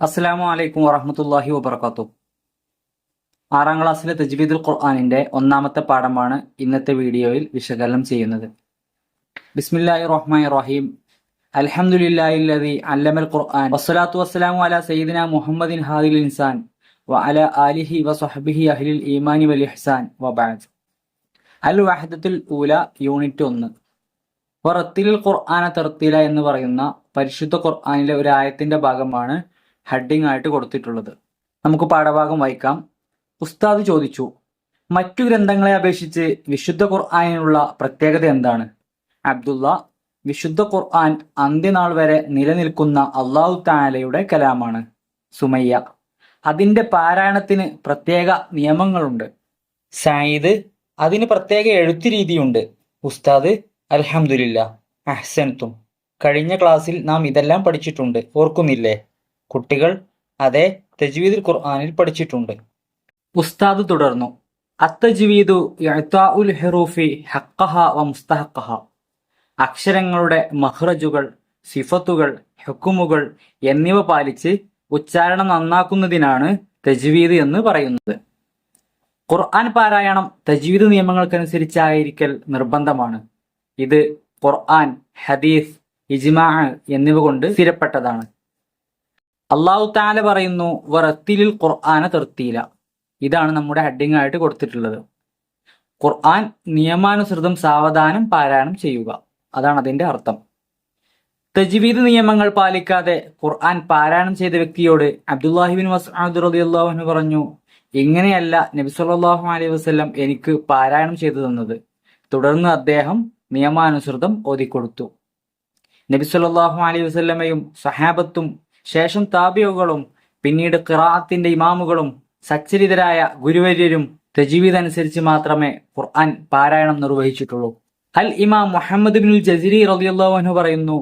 അസ്സലാമു അലൈക്കും വറഹമത്തല്ലാഹി വബർക്കാത്തു ആറാം ക്ലാസ്സിലെ തജ്വീദുൽ ഖുർആാനിന്റെ ഒന്നാമത്തെ പാഠമാണ് ഇന്നത്തെ വീഡിയോയിൽ വിശകലനം ചെയ്യുന്നത്. ബിസ്മില്ലാഹി റഹ്മാൻ റഹീം. അലഹമുല്ലാഹി അല്ലമൽ ഖുർആൻ. വസ്സലാത്തു വസ്സലാമു അല സയ്യിദിന മുഹമ്മദിൻ ഹാദിൽ ഇൻസാൻ വ അല ആലിഹി വ അഹ്ലിൽ ഈമാനി വൽ ഇഹ്സാൻ വബാജ് അൽ വഹദത്തുൽ ഊല യൂണിറ്റ് ഒന്ന്. വറത്തിൽ ഖുർആന തർത്തില എന്ന് പറയുന്ന പരിശുദ്ധ ഖുർആാനിലെ ഒരു ആയത്തിന്റെ ഭാഗമാണ് ഹെഡിങ് ആയിട്ട് കൊടുത്തിട്ടുള്ളത്. നമുക്ക് പാഠഭാഗം വായിക്കാം. ഉസ്താദ് ചോദിച്ചു മറ്റു ഗ്രന്ഥങ്ങളെ അപേക്ഷിച്ച് വിശുദ്ധ ഖുർആാനിനുള്ള പ്രത്യേകത എന്താണ്? അബ്ദുള്ള വിശുദ്ധ ഖുർആൻ അന്ത്യനാൾ വരെ നിലനിൽക്കുന്ന അള്ളാഹു താലയുടെ കലാമാണ്. സുമയ്യ അതിന്റെ പാരായണത്തിന് പ്രത്യേക നിയമങ്ങളുണ്ട്. സായിദ് അതിന് പ്രത്യേക എഴുത്തു രീതിയുണ്ട് ഉസ്താദ് അലഹമുല്ല അഹ്സൻതും. കഴിഞ്ഞ ക്ലാസ്സിൽ നാം ഇതെല്ലാം പഠിച്ചിട്ടുണ്ട്. ഓർക്കുന്നില്ലേ? കുട്ടികൾ അതെ തജ്വീദിൽ ഖുർആനിൽ പഠിച്ചിട്ടുണ്ട്. ഉസ്താദ് തുടർന്നു. അത്തജ്വീദു ഇഅ്താഉൽ ഹുറൂഫി ഹഖഹ വ മുസ്തഹഖഹ. അക്ഷരങ്ങളുടെ മഹ്റജുകൾ സിഫത്തുകൾ ഹുക്കുമുകൾ എന്നിവ പാലിച്ച് ഉച്ചാരണം നന്നാക്കുന്നതിനാണ് തജ്വീദ് എന്ന് പറയുന്നത്. ഖുർആൻ പാരായണം തജ്വീദ് നിയമങ്ങൾക്കനുസരിച്ചായിരിക്കൽ നിർബന്ധമാണ്. ഇത് ഖുർആൻ ഹദീസ് ഇജ്മാ എന്നിവ കൊണ്ട് സ്ഥിരപ്പെട്ടതാണ്. അള്ളാഹു താല പറയുന്നു വറത്തിലിൽ ഖുർആന തെർത്തിയില ഇതാണ് നമ്മുടെ ഹെഡിങ് ആയിട്ട് കൊടുത്തിട്ടുള്ളത്. ഖുർആൻ നിയമാനുസൃതം സാവധാനം പാരായണം ചെയ്യുക. അതാണ് അതിന്റെ അർത്ഥം. തജ്വീദ് നിയമങ്ങൾ പാലിക്കാതെ ഖുർആൻ പാരായണം ചെയ്ത വ്യക്തിയോട് അബ്ദുല്ലാഹിബിൻ മസ്ആദ് റളിയല്ലാഹു പറഞ്ഞു ഇങ്ങനെയല്ല നബി സല്ലല്ലാഹു അലൈഹി വസല്ലം എനിക്ക് പാരായണം ചെയ്തു തന്നത്. തുടർന്ന് അദ്ദേഹം നിയമാനുസൃതം ഓതിക്കൊടുത്തു. നബി സല്ലല്ലാഹു അലൈഹി വസല്ലമയും സഹാബത്തും ശേഷം താബിയുകളും പിന്നീട് ഖിറാഅത്തിന്റെ ഇമാമുകളും സച്ചരിതരായ ഗുരുവര്യരും അനുസരിച്ച് മാത്രമേ ഖുർആൻ പാരായണം നിർവഹിച്ചിട്ടുള്ളൂ. അൽ ഇമാം മുഹമ്മദ് ബിൻ ജസീരി റളിയല്ലാഹു അൻഹു പറയുന്നു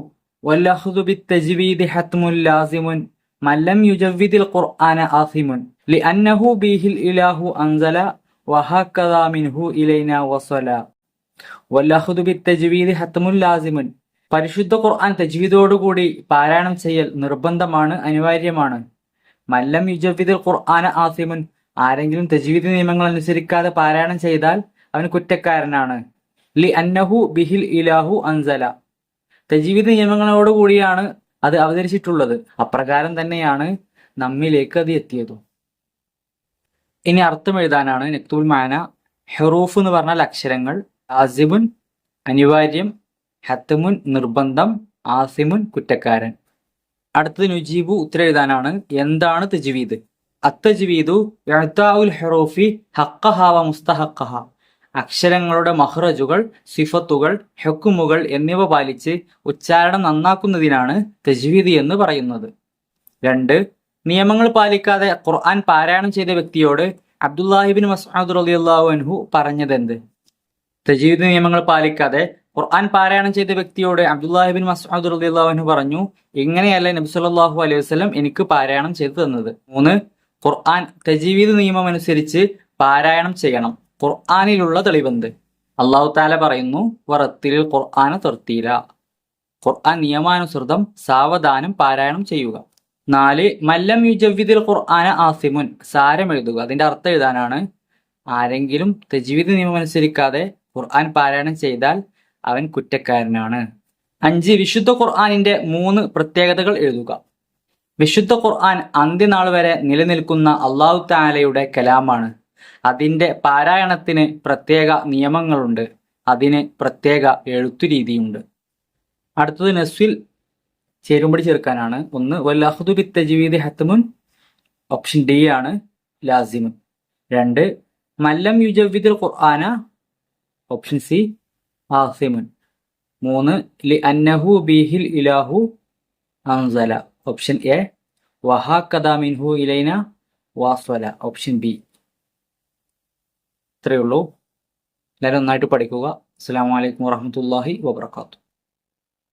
മല്ലം യുജവ്വിദിൽ ഖുർആന ആസിമുൻ ലിഅന്നഹു ബിഹിൽ ഇലാഹു അൻസല വഹക്കദാ മിൻഹു ഇലൈന വസല വല്ലഹ്ദു ബിത്തജ്വീദി ഹത്മുൽ ലാസിമുൻ പരിശുദ്ധ ഖുർആൻ തജ്വീദോടുകൂടി പാരായണം ചെയ്യൽ നിർബന്ധമാണ് അനിവാര്യമാണ്. മല്ലം യുജവിദിൽ ഖുർആന ആസിമുൻ. ആരെങ്കിലും തജ്വീദ് നിയമങ്ങൾ അനുസരിക്കാതെ പാരായണം ചെയ്താൽ അവൻ കുറ്റക്കാരനാണ്. ലി അന്നഹു ബിഹിൽ ഇലാഹു അൻസല. തജ്വീദ് നിയമങ്ങളോടുകൂടിയാണ് അത് അവതരിച്ചിട്ടുള്ളത്. അപ്രകാരം തന്നെയാണ് നമ്മിലേക്ക് അത് എത്തിയതും. ഇനി അർത്ഥം എഴുതാനാണ് നെക്തുൽ മാന. ഹെറൂഫ് എന്ന് പറഞ്ഞാൽ അക്ഷരങ്ങൾ. അസിബുൻ അനിവാര്യം ഹത്തമുൻ നിർബന്ധം ആസിമുൻ കുറ്റക്കാരൻ. അടുത്തത് നുജീബു ഉത്തര എഴുതാനാണ് എന്താണ് തജ്വീദ്? അത്തജ്വീദു ഇഅ്താഉൽ ഹുറൂഫി ഹഖഹ വ മുസ്തഹഖഹ. അക്ഷരങ്ങളുടെ മഹ്റജുകൾ സിഫത്തുകൾ ഹെക്കുമുകൾ എന്നിവ പാലിച്ച് ഉച്ചാരണം നന്നാക്കുന്നതിനാണ് തജ്വീദ് എന്ന് പറയുന്നത്. രണ്ട് നിയമങ്ങൾ പാലിക്കാതെ ഖുർആൻ പാരായണം ചെയ്ത വ്യക്തിയോട് അബ്ദുല്ലാഹിബിൻ മസ്ഊദ് റളിയല്ലാഹു അൻഹു പറഞ്ഞതെന്ത്? തജീദ് നിയമങ്ങൾ പാലിക്കാതെ ഖുർആൻ പാരായണം ചെയ്ത വ്യക്തിയോട് അബ്ദുല്ലാഹിബിൻ മസ്ഊദ് റളിയല്ലാഹു പറഞ്ഞു ഇങ്ങനെയല്ല നബി സല്ലല്ലാഹു അലൈഹി വസല്ലം എനിക്ക് പാരായണം ചെയ്തു തന്നത്? മൂന്ന് ഖുർആൻ തജീവീദ് നിയമം അനുസരിച്ച് പാരായണം ചെയ്യണം. ഖുർആനിലുള്ള തെളിവെന്ത്? അള്ളാഹു താല പറയുന്നു വറത്തിൽ ഖുർആന തെർത്തീല. ഖുർആൻ നിയമാനുസൃതം സാവധാനം പാരായണം ചെയ്യുക. നാല് മല്ലം യുജവിദിൽ ഖുർആന ആസിമുൻ. സാരം എഴുതുക. അതിന്റെ അർത്ഥം എഴുതാനാണ്. ആരെങ്കിലും തജ്വീദ് നിയമം അനുസരിക്കാതെ ഖുർആൻ പാരായണം ചെയ്താൽ അവൻ കുറ്റക്കാരനാണ്. അഞ്ച് വിശുദ്ധ ഖുർആാനിന്റെ മൂന്ന് പ്രത്യേകതകൾ എഴുതുക. വിശുദ്ധ ഖുർആൻ അന്ത്യനാൾ വരെ നിലനിൽക്കുന്ന അള്ളാഹു താലയുടെ കലാമാണ്. അതിന്റെ പാരായണത്തിന് പ്രത്യേക നിയമങ്ങളുണ്ട്. അതിന് പ്രത്യേക എഴുത്തു രീതിയുണ്ട് അടുത്തത് നസ്വിൽ ചേരുമ്പടി ചേർക്കാനാണ്. ഒന്ന് വല്ലാഹുദു ബിത്തജീവീദ് ഹത്തമുൻ ഓപ്ഷൻ ഡി ആണ് ലാസിമുൻ രണ്ട് മല്ലം യുജവിദുൽ ഖുർആന ഓപ്ഷൻ സി ആസിമുൻ മൂന്ന് ലി അന്നഹു ബിഹിൽ ഇലാഹു അൻസല. ഓപ്ഷൻ എ വഹാ കദാമിൻഹു ഇലൈന വാസ്വല. Option B. ഇത്രയേ ഉള്ളൂ. എല്ലാവരും നന്നായിട്ട് പഠിക്കുക. അസ്സാം വലൈക്കും വാഹമത്തല്ലാഹി വാബർക്കാത്തു